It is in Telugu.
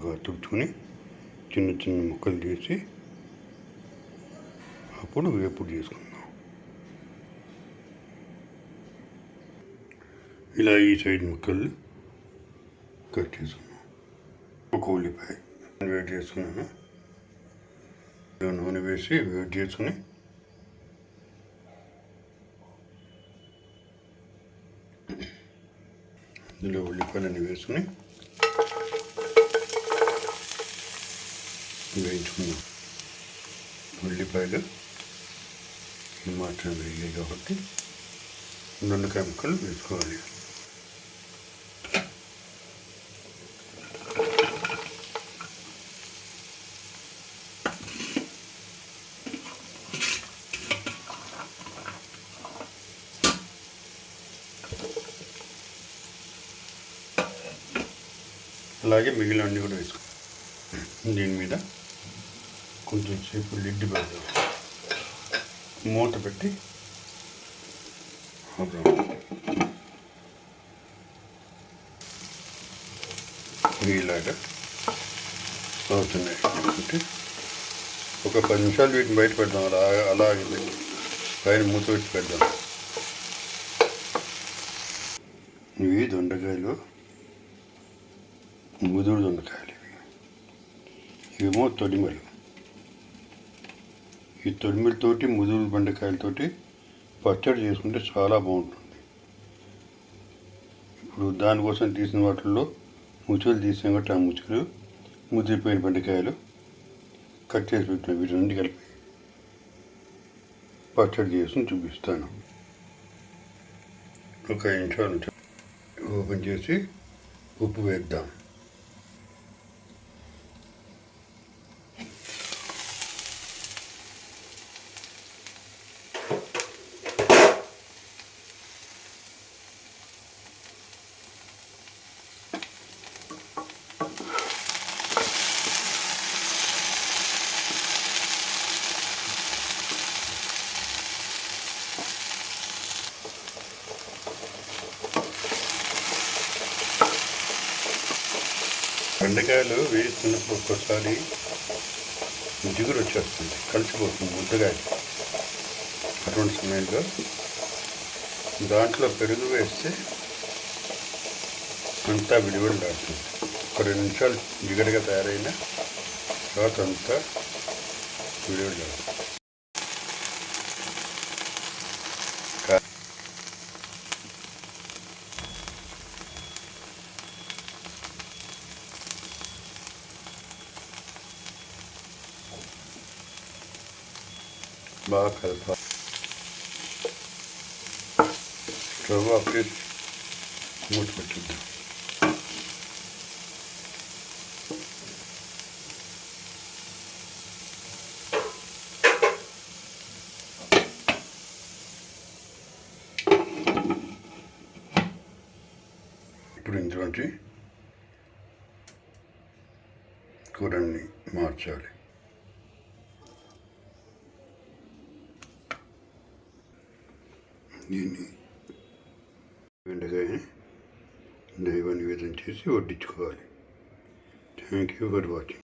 బాగా తుడుచుకుని చిన్న చిన్న ముక్కలు చేసి అప్పుడు వేపుడు చేసుకుందాం ఇలా ఈ సైడ్ ముక్కలు కట్ చేసుకున్నాం ఒక ఉల్లిపాయ వేడి చేసుకున్నాను. ఇలా నూనె వేసి వేడి చేసుకుని ఇందులో ఉల్లిపాయలన్నీ వేసుకుని వేయించుకున్నాం ఉల్లిపాయలు ఈ మాత్రం వేయాలి కాబట్టి దొండకాయ ముక్కలు వేసుకోవాలి. అలాగే మిగిలిన అన్నీ కూడా వేసుకో. దీని మీద కొంచెం సేపు లిడ్ పెడదాం. మూత పెట్టి ఇలాగా అవుతున్నాయి. ఒక పది నిమిషాలు వీటిని బయట పెడదాం. అలా అలాగే పైన మూత పెట్టి పెడదాం. ఇవి దొండకాయలు. ముదురు దొండకాయలు ఇవి. ఇవేమో తొడిమలు. ఈ తొడిమలతోటి ముదురు బెండకాయలతోటి పచ్చడి చేసుకుంటే చాలా బాగుంటుంది. ఇప్పుడు దానికోసం తీసిన వాటిల్లో ముచ్చులు తీసిన కాబట్టి ఆ ముచ్చులు ముదిరిపోయిన బెండకాయలు కట్ చేసి పెట్టిన వీటి నుండి కలిపి పచ్చడి చేసుకుని చూపిస్తాను. ఒక ఐదు నిమిషాలు ఓపెన్ చేసి ఉప్పు వేద్దాం. బెండకాయలు వేస్తున్నప్పుడు ఒక్కోసారి జిగురు వచ్చేస్తుంది కలిసిపోతుంది ముద్దగా అటువంటి సమయంలో దాంట్లో పెరుగు వేస్తే అంతా విడివిడిలాడుతుంది ఒక రెండు నిమిషాలు జిగటగా తయారైన తర్వాత అంతా విడివిడిలాడుతుంది బాగా కలపాలి స్టవ్ ఆఫ్ చేసి మూత పెట్టిద్దాం ఇప్పుడు ఇందులోంచి కూరని మార్చాలి దీన్ని బెండకాయని దైవ నివేదన చేసి వడ్డించుకోవాలి. Thank you for watching